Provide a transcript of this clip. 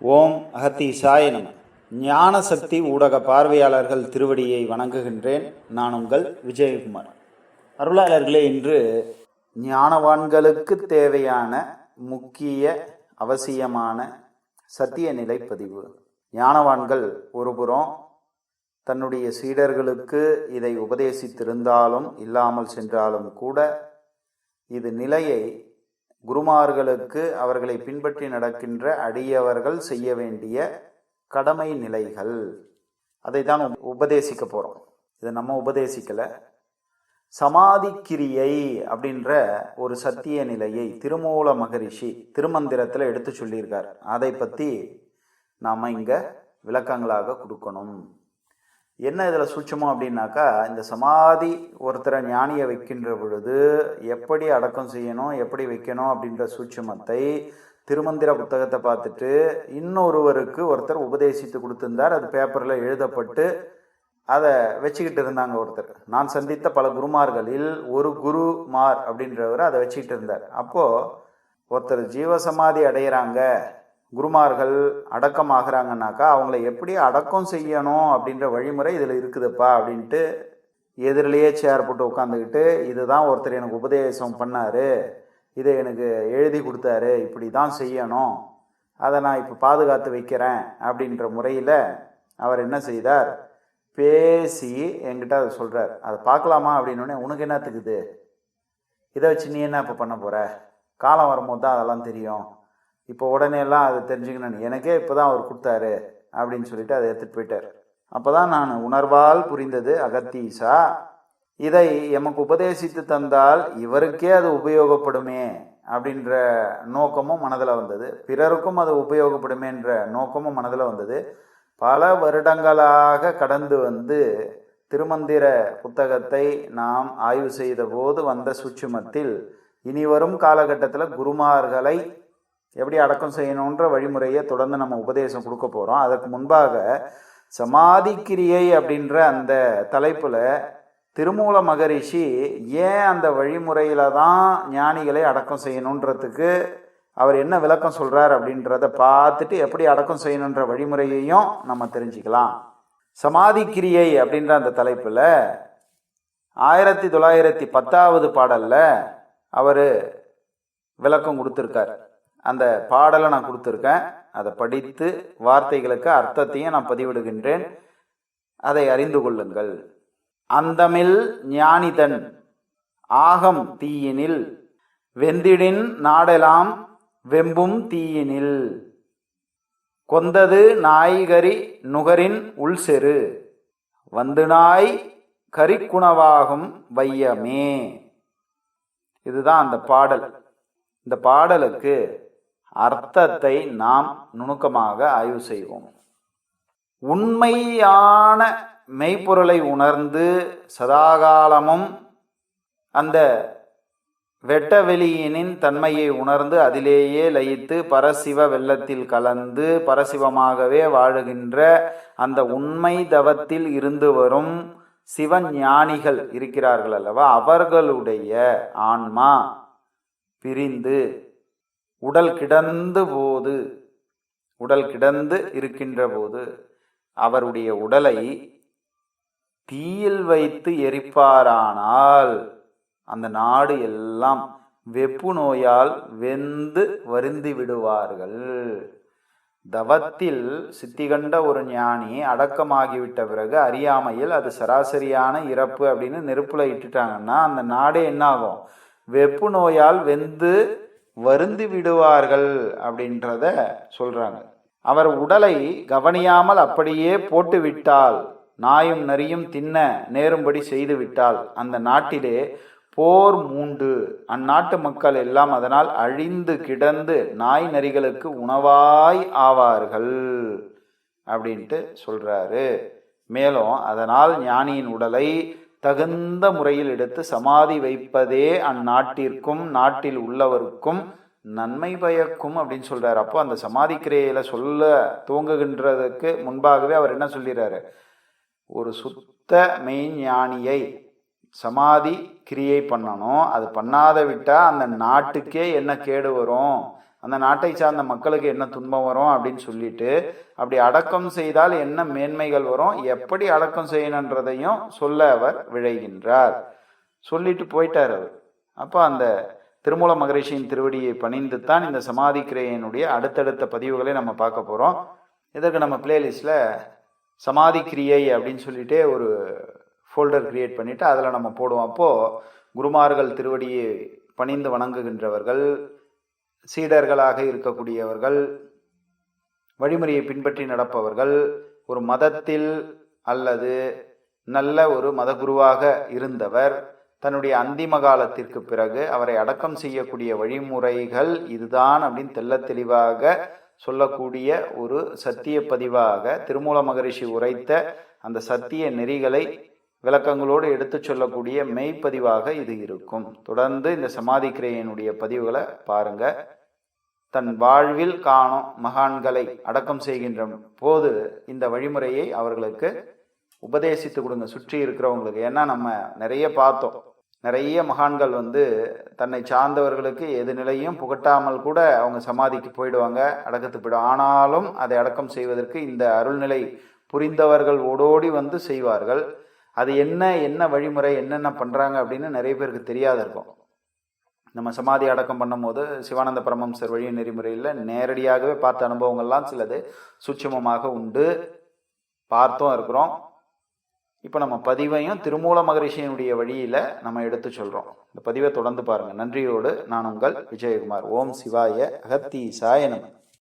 ஓம் அகத்தி சாயனம் ஞான சக்தி ஊடக பார்வையாளர்கள் திருவடியை வணங்குகின்றேன். நான் உங்கள் விஜயகுமார். அருளாளர்களே இன்று ஞானவான்களுக்கு தேவையான முக்கிய அவசியமான சத்திய நிலை பதிவு. ஞானவான்கள் ஒருபுறம் தன்னுடைய சீடர்களுக்கு இதை உபதேசித்திருந்தாலும் இல்லாமல் சென்றாலும் கூட இது நிலையை குருமார்களுக்கு அவர்களை பின்பற்றி நடக்கின்ற அடியவர்கள் செய்ய வேண்டிய கடமை நிலைகள். அதை தான் உபதேசிக்க போகிறோம் இதை நம்ம உபதேசிக்கலை. சமாதி கிரியை அப்படின்ற ஒரு சத்திய நிலையை திருமூல மகரிஷி திருமந்திரத்தில் எடுத்து சொல்லியிருக்கார். அதை பற்றி நாம் இங்கே விளக்கங்களாக கொடுக்கணும். என்ன இதில் சூட்சமம் அப்படின்னாக்கா இந்த சமாதி ஒருத்தரை ஞானியை வைக்கின்ற பொழுது எப்படி அடக்கம் செய்யணும் எப்படி வைக்கணும் அப்படின்ற சூட்சமத்தை திருமந்திர புத்தகத்தை பார்த்துட்டு இன்னொருவருக்கு ஒருத்தர் உபதேசித்து கொடுத்திருந்தார். அது பேப்பரில் எழுதப்பட்டு அதை வச்சுக்கிட்டு இருந்தாங்க ஒருத்தர். நான் சந்தித்த பல குருமார்களில் ஒரு குருமார் அப்படின்றவர் அதை வச்சுக்கிட்டு இருந்தார். அப்போது ஒருத்தர் ஜீவசமாதி அடையிறாங்க. குருமார்கள் அடக்கம் ஆகுறாங்கன்னாக்கா அவங்கள எப்படி அடக்கம் செய்யணும் அப்படின்ற வழிமுறை இதில் இருக்குதுப்பா அப்படின்ட்டு எதிரிலேயே சேர் போட்டு உட்காந்துக்கிட்டு இதுதான் ஒருத்தர் எனக்கு உபதேசம் பண்ணாரு இதை எனக்கு எழுதி கொடுத்தாரு இப்படி தான் செய்யணும் அதை நான் இப்போ பாதுகாத்து வைக்கிறேன் அப்படின்ற முறையில் அவர் என்ன செய்தார்? பேசி என்கிட்ட அதை சொல்கிறார் அதை பார்க்கலாமா? அப்படின்னோடனே உனக்கு என்னத்துக்குது இதை வச்சு நீ என்ன இப்போ பண்ண போகிற காலம் வரும்போது தான் அதெல்லாம் தெரியும். இப்போ உடனே எல்லாம் அதை தெரிஞ்சுக்கணும். எனக்கே இப்போ தான் அவர் கொடுத்தாரு அப்படின்னு சொல்லிட்டு அதை எடுத்துகிட்டு போயிட்டார். அப்போ தான் நான் உணர்வால் புரிந்தது அகத்தீசா இதை எமக்கு உபதேசித்து தந்தால் இவருக்கே அது உபயோகப்படுமே அப்படின்ற நோக்கமும் மனதில் வந்தது. பிறருக்கும் அது உபயோகப்படுமேன்ற நோக்கமும் மனதில் வந்தது. பல வருடங்களாக கடந்து வந்து திருமந்திர புத்தகத்தை நாம் ஆய்வு செய்த போது வந்த சூட்சுமத்தில் இனி வரும் காலகட்டத்தில் குருமார்களை எப்படி அடக்கம் செய்யணுன்ற வழிமுறையை தொடர்ந்து நம்ம உபதேசம் கொடுக்க போகிறோம் அதற்கு முன்பாக சமாதி கிரியை அப்படின்ற அந்த தலைப்பில் திருமூல மகரிஷி ஏன் அந்த வழிமுறையில் தான் ஞானிகளை அடக்கம் செய்யணுன்றதுக்கு அவர் என்ன விளக்கம் சொல்கிறார் அப்படின்றத பார்த்துட்டு எப்படி அடக்கம் செய்யணுன்ற வழிமுறையையும் நம்ம தெரிஞ்சுக்கலாம். சமாதி கிரியை அப்படின்ற அந்த தலைப்பில் ஆயிரத்தி தொள்ளாயிரத்தி பத்தாவது பாடலில் அவர் விளக்கம் கொடுத்துருக்கார். அந்த பாடலை நான் கொடுத்துருக்கேன். அதை படித்து வார்த்தைகளுக்கு அர்த்தத்தையும் நான் பதிவிடுகின்றேன். அதை அறிந்து கொள்ளுங்கள். அந்தமில் ஞானிதன் ஆகம் தீயினில் வெந்திடின் நாடெலாம் வெம்பும் தீயினில். கொந்தது நாய்கரி நுகரின் உள்செரு வந்து நாய் கரிக்குணவாகும் வையமே. இதுதான் அந்த பாடல். இந்த பாடலுக்கு அர்த்தத்தை நாம் நுணுக்கமாக ஆய்வு செய்வோம். உண்மையான மெய்ப்பொருளை உணர்ந்து சதாகாலமும் அந்த வெட்டவெளியினின் தன்மையை உணர்ந்து அதிலேயே லயித்து பரசிவ வெள்ளத்தில் கலந்து பரசிவமாகவே வாழுகின்ற அந்த உண்மை தவத்தில் இருந்து வரும் சிவஞானிகள் இருக்கிறார்கள் அல்லவா? அவர்களுடைய ஆன்மா பிரிந்து உடல் கிடந்து போது உடல் கிடந்து இருக்கின்ற போது அவருடைய உடலை தீயில் வைத்து எரிப்பாரானால் அந்த நாடு எல்லாம் வெப்பு நோயால் வெந்து வருந்தி விடுவார்கள். தவத்தில் சித்திகண்ட ஒரு ஞானி அடக்கமாகிவிட்ட பிறகு அறியாமையில் அது சராசரியான இறப்பு அப்படின்னு நெருப்புல இட்டுட்டாங்கன்னா அந்த நாடே என்ன ஆகும் வெப்பு நோயால் வெந்து வருந்து விடுவார்கள் அப்படின்றத சொல்றாங்க. அவர் உடலை கவனியாமல் அப்படியே போட்டு விட்டால் நாயும் நரியும் தின்ன நேரும்படி செய்து விட்டால் அந்த நாட்டிலே போர் மூண்டு. அந்நாட்டு மக்கள் எல்லாம் அதனால் அழிந்து கிடந்து நாய் நரிகளுக்கு உணவாய் ஆவார்கள் அப்படின்ட்டு சொல்றாரு. மேலும் அதனால் ஞானியின் உடலை தகுந்த முறையில் எடுத்து சமாதி வைப்பதே அந்நாட்டிற்கும் நாட்டில் உள்ளவருக்கும் நன்மை பயக்கும் அப்படின்னு சொல்றாரு. அப்போ அந்த சமாதி கிரையில சொல்ல துவங்குகின்றதுக்கு முன்பாகவே அவர் என்ன சொல்லிடுறாரு ஒரு சுத்த மெய்ஞானியை சமாதி கிரியை பண்ணணும். அது பண்ணாத விட்டா அந்த நாட்டுக்கே என்ன கேடு வரும்? அந்த நாட்டை சார்ந்த மக்களுக்கு என்ன துன்பம் வரும் அப்படின்னு சொல்லிட்டு அப்படி அடக்கம் செய்தால் என்ன மேன்மைகள் வரும் எப்படி அடக்கம் செய்யணுன்றதையும் சொல்ல அவர் விழைகின்றார். சொல்லிட்டு போயிட்டார் அவர். அப்போ அந்த திருமூல மகரிஷியின் திருவடியை பணிந்து தான் இந்த சமாதி கிரியையினுடைய அடுத்தடுத்த பதிவுகளை நம்ம பார்க்க போகிறோம் இதற்கு நம்ம பிளேலிஸ்டில் சமாதி கிரியை அப்படின்னு சொல்லிட்டே ஒரு ஃபோல்டர் கிரியேட் பண்ணிவிட்டு அதில் நம்ம போடுவோம். அப்போது குருமார்கள் திருவடியை பணிந்து வணங்குகின்றவர்கள் சீடர்களாக இருக்கக்கூடியவர்கள் வழிமுறையை பின்பற்றி நடப்பவர்கள் ஒரு மதத்தில் அல்லது நல்ல ஒரு மதகுருவாக இருந்தவர் தன்னுடைய அந்திம காலத்திற்கு பிறகு அவரை அடக்கம் செய்யக்கூடிய வழிமுறைகள் இதுதான் அப்படின்னு தெல்ல தெளிவாக சொல்லக்கூடிய ஒரு சத்திய பதிவாக திருமூல மகரிஷி உரைத்த அந்த சத்திய நெறிகளை விளக்கங்களோடு எடுத்துச் சொல்லக்கூடிய மெய்ப்பதிவாக இது இருக்கும். தொடர்ந்து இந்த சமாதி கிரையனுடைய பதிவுகளை பாருங்க. தன் வாழ்வில் காணும் மகான்களை அடக்கம் செய்கின்ற போது இந்த வழிமுறையை அவர்களுக்கு உபதேசித்து கொடுங்க சுற்றி இருக்கிறவங்களுக்கு. ஏன்னா நம்ம நிறைய பார்த்தோம். நிறைய மகான்கள் வந்து தன்னை சார்ந்தவர்களுக்கு எது நிலையும் புகட்டாமல் கூட அவங்க சமாதிக்கு போயிடுவாங்க அடக்கத்து போயிடும் ஆனாலும் அதை அடக்கம் செய்வதற்கு இந்த அருள்நிலை புரிந்தவர்கள் ஓடோடி வந்து செய்வார்கள். அது என்ன என்ன வழிமுறை என்னென்ன பண்ணுறாங்க அப்படின்னு நிறைய பேருக்கு தெரியாத இருக்கும். நம்ம சமாதி அடக்கம் பண்ணும்போது சிவானந்த பரமம்சர் வழி நெறிமுறையில் நேரடியாகவே பார்த்த அனுபவங்கள்லாம் சிலது சூட்சமமாக உண்டு. பார்த்தும் இருக்கிறோம். இப்போ நம்ம பதிவையும் திருமூல மகரிஷியினுடைய வழியில் நம்ம எடுத்து சொல்கிறோம் இந்த பதிவை தொடர்ந்து பாருங்கள் நன்றியோடு நான் உங்கள் விஜயகுமார். ஓம் சிவாய அகத்தீசாய நம.